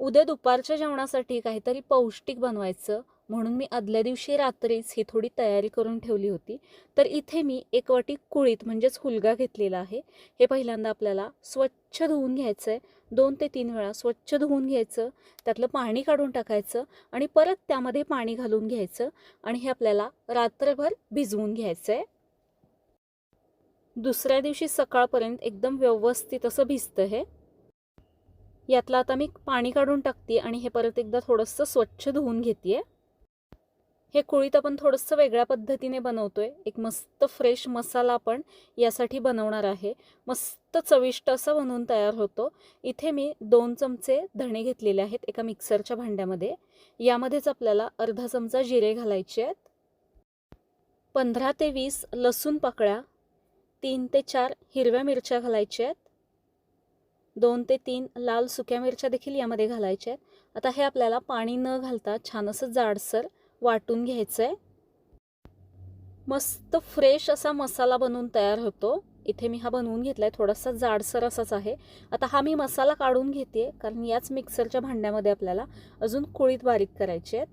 उद्या दुपारच्या जेवणासाठी काहीतरी पौष्टिक बनवायचं म्हणून मी आदल्या दिवशी रात्रीच ही थोडी तयारी करून ठेवली होती. तर इथे मी एक वाटी कुळीत म्हणजेच हुलगा घेतलेला आहे. हे पहिल्यांदा आपल्याला स्वच्छ धुवून घ्यायचं आहे दोन ते तीन वेळा स्वच्छ धुवून घ्यायचं. त्यातलं पाणी काढून टाकायचं आणि परत त्यामध्ये पाणी घालून घ्यायचं आणि हे आपल्याला रात्रभर भिजवून घ्यायचं आहे दुसऱ्या दिवशी सकाळपर्यंत एकदम व्यवस्थित असं भिजतं हे. यातलं आता मी पाणी काढून टाकते आणि हे परत एकदा थोडंसं स्वच्छ धुवून घेते हे कुळीत आपण थोडंसं वेगळ्या पद्धतीने बनवतोय. एक मस्त फ्रेश मसाला आपण यासाठी बनवणार आहे. मस्त चविष्ट असा बनवून तयार होतो. इथे मी दोन चमचे धणे घेतलेले आहेत एका मिक्सरच्या भांड्यामध्ये. यामध्येच आपल्याला अर्धा चमचा जिरे घालायचे आहेत. पंधरा ते वीस लसूण पाकळ्या तीन ते चार हिरव्या मिरच्या घालायच्या आहेत. दोन ते तीन लाल सुक्या मिरच्या देखील यामध्ये घालायच्या आहेत. आता हे आपल्याला पाणी न घालता छान असं जाडसर वाटून घ्यायचं आहे मस्त फ्रेश असा मसाला बनवून तयार होतो. इथे मी हा बनवून घेतला आहे थोडासा जाडसर असाच आहे. आता हा मी मसाला काढून घेते कारण याच मिक्सरच्या भांड्यामध्ये आपल्याला अजून कुळीत बारीक करायचे आहेत.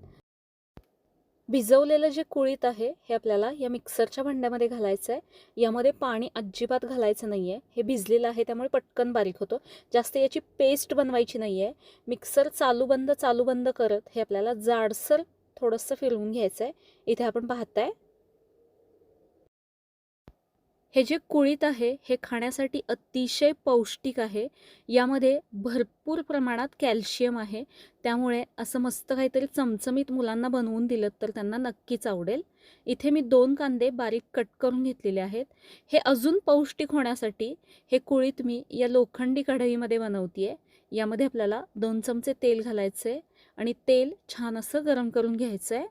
भिजवलेलं जे कुळीत आहे हे आपल्याला या मिक्सरच्या भांड्यामध्ये घालायचं आहे यामध्ये पाणी अजिबात घालायचं नाही आहे हे भिजलेलं आहे त्यामुळे पटकन बारीक होतो. जास्त याची पेस्ट बनवायची नाही आहे मिक्सर चालू बंद चालू बंद करत हे आपल्याला जाडसर थोडंसं फिरवून घ्यायचं आहे इथे आपण पाहताय हे जे कुळीत आहे हे खाण्यासाठी अतिशय पौष्टिक आहे. यामध्ये भरपूर प्रमाणात कॅल्शियम आहे. त्यामुळे असं मस्त काहीतरी चमचमीत मुलांना बनवून दिलं तर त्यांना नक्कीच आवडेल. इथे मी दोन कांदे बारीक कट करून घेतलेले आहेत. हे अजून पौष्टिक होण्यासाठी हे कुळीत मी या लोखंडी कढईमध्ये बनवते आहे यामध्ये आपल्याला दोन चमचे तेल घालायचं आहे आणि तेल छान असं गरम करून घ्यायचं आहे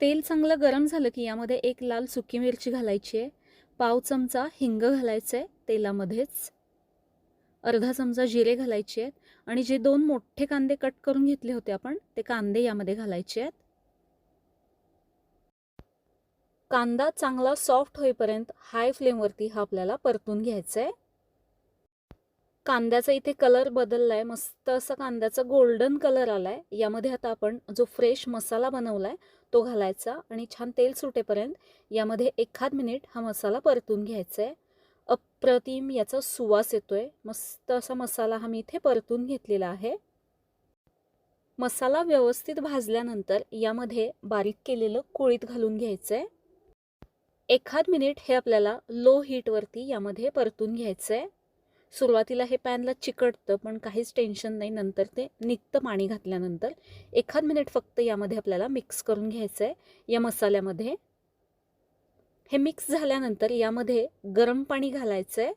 तेल चांगलं गरम झालं की यामध्ये एक लाल सुकी मिरची घालायची आहे. पाव चमचा हिंग घालायचं आहे तेलामध्येच. अर्धा चमचा जिरे घालायचे आहेत. आणि जे दोन मोठे कांदे कट करून घेतले होते आपण ते कांदे यामध्ये घालायचे आहेत. कांदा चांगला सॉफ्ट होईपर्यंत हाय फ्लेमवरती हा आपल्याला परतून घ्यायचा आहे कांद्याचा इथे कलर बदलला आहे मस्त असा कांद्याचा गोल्डन कलर आला आहे यामध्ये आता आपण जो फ्रेश मसाला बनवला आहे तो घालायचा आणि छान तेल सुटेपर्यंत यामध्ये एखाद मिनिट हा मसाला परतून घ्यायचा आहे अप्रतिम याचा सुवास येतोय. मस्त असा मसाला हा मी इथे परतून घेतलेला आहे. मसाला व्यवस्थित भाजल्यानंतर यामध्ये बारीक केलेलं कोळीत घालून घ्यायचं आहे एखाद मिनिट हे आपल्याला लो हीटवरती यामध्ये परतून घ्यायचं आहे सुरुवातीला हे पॅनला चिकटतं पण काहीच टेन्शन नाही. नंतर ते निघतं पाणी घातल्यानंतर एखाद मिनिट फक्त यामध्ये आपल्याला मिक्स करून घ्यायचं आहे या मसाल्यामध्ये हे मिक्स झाल्यानंतर यामध्ये गरम पाणी घालायचं आहे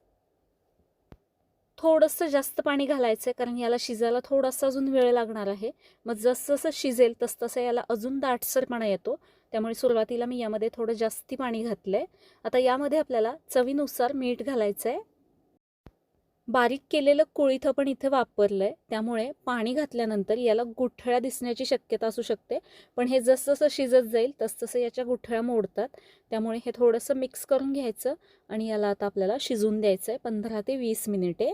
थोडंसं जास्त पाणी घालायचं आहे कारण याला शिजायला थोडासा अजून वेळ लागणार आहे. मग जसं जसं शिजेल तसं तसं याला अजून दाटसरपणा येतो. त्यामुळे सुरुवातीला मी यामध्ये थोडं जास्ती पाणी घातलं आहे आता यामध्ये आपल्याला चवीनुसार मीठ घालायचं आहे बारीक केलेलं कुळीथं पण इथे वापरलं आहे त्यामुळे पाणी घातल्यानंतर याला गुठळ्या दिसण्याची शक्यता असू शकते. पण हे जसजसं शिजत जाईल तसतसं याच्या गुठळ्या मोडतात. त्यामुळे हे थोडंसं मिक्स करून घ्यायचं आणि याला आता आपल्याला शिजून द्यायचं आहे पंधरा ते वीस मिनिटे.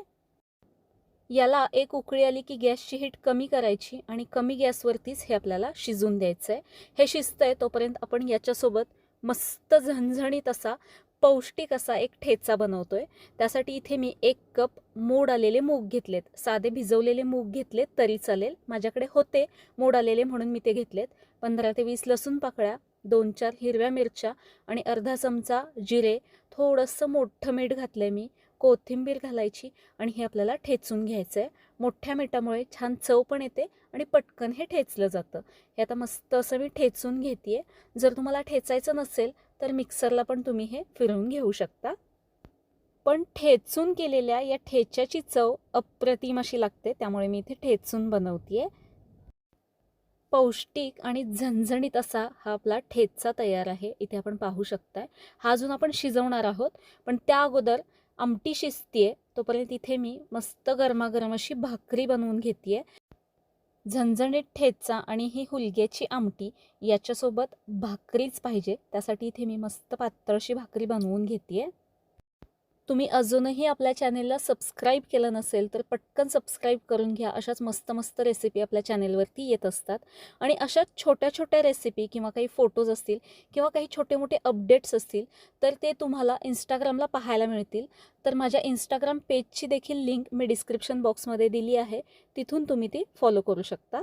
याला एक उकळी आली की गॅसची हीट कमी करायची आणि कमी गॅसवरतीच हे आपल्याला शिजून द्यायचं आहे हे शिजतं आहे तोपर्यंत आपण याच्यासोबत मस्त झणझणीत असा पौष्टिक असा एक ठेचा बनवतोय. त्यासाठी इथे मी एक कप मोड आलेले मूग घेतलेत. साधे भिजवलेले मूग घेतलेत तरी चालेल. माझ्याकडे होते मोड आलेले म्हणून मी ते घेतलेत. पंधरा ते वीस लसूण पाकळ्या दोन चार हिरव्या मिरच्या आणि अर्धा चमचा जिरे. थोडंसं मोठं मीठ घातलं आहे मी. कोथिंबीर घालायची आणि हे आपल्याला ठेचून घ्यायचं आहे मोठ्या मिठामुळे छान चव पण येते आणि पटकन हे ठेचलं जातं. हे आता मस्त असं मी ठेचून घेते जर तुम्हाला ठेचायचं नसेल तर मिक्सरला पण तुम्ही हे फिरवून घेऊ शकता. पण ठेचून केलेल्या या ठेच्याची चव अप्रतिम अशी लागते त्यामुळे मी इथे ठेचून बनवते पौष्टिक आणि झणझणीत असा हा आपला ठेचा तयार आहे इथे आपण पाहू शकताय. हा अजून आपण शिजवणार आहोत पण त्या अगोदर आमटी शिजतीये तोपर्यंत इथे मी मस्त गरमागरम अशी भाकरी बनवून घेते झणझणीत ठेचा आणि ही हुलग्याची आमटी याच्यासोबत भाकरीच पाहिजे. त्यासाठी इथे मी मस्त पातळशी भाकरी बनवून घेते आहे तुम्ही अजूनही आपल्या चॅनेलला सबस्क्राईब केलं नसेल तर पटकन सबस्क्राईब करून घ्या. अशाच मस्त मस्त रेसिपी आपल्या चॅनेलवरती येत असतात. आणि अशाच छोट्या छोट्या रेसिपी किंवा काही फोटोज असतील किंवा काही छोटे मोठे अपडेट्स असतील तर ते तुम्हाला इंस्टाग्रामला पाहायला मिळतील. तर माझ्या इंस्टाग्राम पेजची देखील लिंक मी डिस्क्रिप्शन बॉक्समध्ये दिली आहे. तिथून तुम्ही ती फॉलो करू शकता.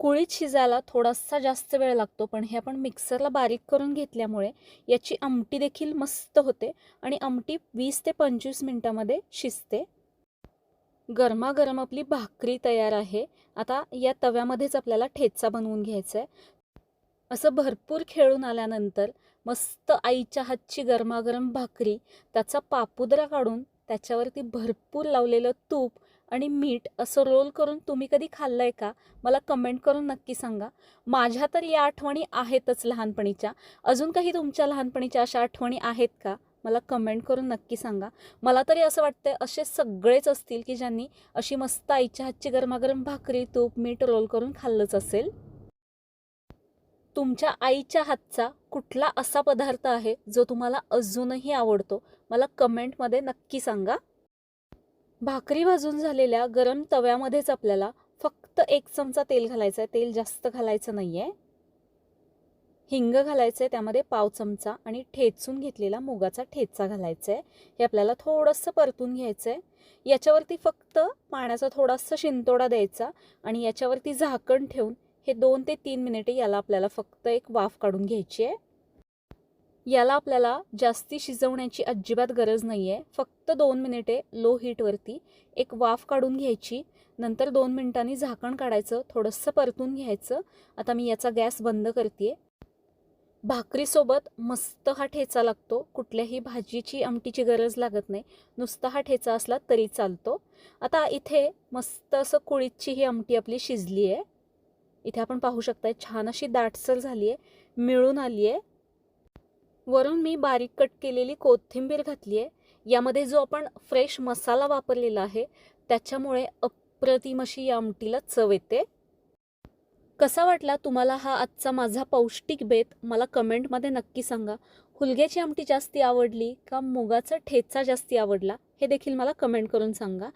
कुळीत शिजायला थोडासा जास्त वेळ लागतो पण हे आपण मिक्सरला बारीक करून घेतल्यामुळे याची आमटी देखील मस्त होते आणि आमटी वीस ते पंचवीस मिनटामध्ये शिजते. गरमागरम आपली भाकरी तयार आहे. आता या तव्यामध्येच आपल्याला ठेचा बनवून घ्यायचा आहे असं भरपूर खेळून आल्यानंतर मस्त आईच्या हातची गरमागरम भाकरी त्याचा पापुद्रा काढून त्याच्यावरती भरपूर लावलेलं तूप आणि मीठ असं रोल करून तुम्ही कधी खाल्लं आहे का? मला कमेंट करून नक्की सांगा. माझ्या तर या आठवणी आहेतच लहानपणीच्या. अजून काही तुमच्या लहानपणीच्या अशा आठवणी आहेत का? मला कमेंट करून नक्की सांगा. मला तरी असं वाटतं असे सगळेच असतील की ज्यांनी अशी मस्त आईच्या हातची गरमागरम भाकरी तूप मीठ रोल करून खाल्लंच असेल. तुमच्या आईच्या हातचा कुठला असा पदार्थ आहे जो तुम्हाला अजूनही आवडतो? मला कमेंटमध्ये नक्की सांगा. भाकरी भाजून झालेल्या गरम तव्यामध्येच आपल्याला फक्त एक चमचा तेल घालायचं आहे तेल जास्त घालायचं नाही आहे हिंग घालायचं आहे त्यामध्ये पाव चमचा आणि ठेचून घेतलेला मुगाचा ठेचा घालायचा आहे हे आपल्याला थोडंसं परतून घ्यायचं आहे याच्यावरती फक्त पाण्याचा थोडासा शिंतोडा द्यायचा आणि याच्यावरती झाकण ठेवून हे दोन ते तीन मिनिटे याला आपल्याला फक्त एक वाफ काढून घ्यायची आहे याला आपल्याला जास्ती शिजवण्याची अजिबात गरज नाही आहे फक्त दोन मिनिटे लो हीटवरती एक वाफ काढून घ्यायची. नंतर दोन मिनिटांनी झाकण काढायचं. थोडंसं परतून घ्यायचं. आता मी याचा गॅस बंद करते भाकरीसोबत मस्त हा ठेचा लागतो. कुठल्याही भाजीची आमटीची गरज लागत नाही. नुसता हा ठेचा असला तरी चालतो. आता इथे मस्त असं कुळीतची ही आमटी आपली शिजली आहे इथे आपण पाहू शकताय छान अशी दाटसर झाली आहे मिळून आली आहे वरून मी बारीक कट केलेली कोथिंबीर घातली आहे यामध्ये जो आपण फ्रेश मसाला वापरलेला आहे त्याच्यामुळे अप्रतिम अशी या आमटीला चव येते. कसा वाटला तुम्हाला हा आजचा माझा पौष्टिक बेत? मला कमेंटमध्ये नक्की सांगा. हुलग्याची आमटी जास्ती आवडली का मुगाचा ठेचा जास्ती आवडला? हे देखील मला कमेंट करून सांगा.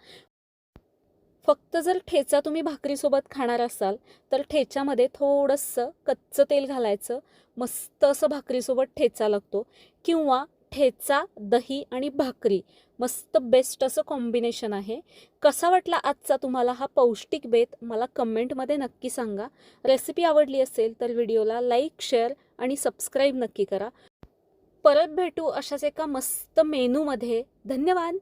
फक्त जर ठेचा तुम्ही भाकरीसोबत खाणार असाल तर ठेच्यामध्ये थोडंसं कच्चं तेल घालायचं. मस्त असं भाकरीसोबत ठेचा लागतो. किंवा ठेचा दही आणि भाकरी. मस्त बेस्ट असं कॉम्बिनेशन आहे. कसा वाटला आजचा तुम्हाला हा पौष्टिक बेत? मला कमेंटमध्ये नक्की सांगा. रेसिपी आवडली असेल तर व्हिडिओला लाईक शेअर आणि सबस्क्राईब नक्की करा. परत भेटू अशाच एका मस्त मेनूमध्ये. धन्यवाद!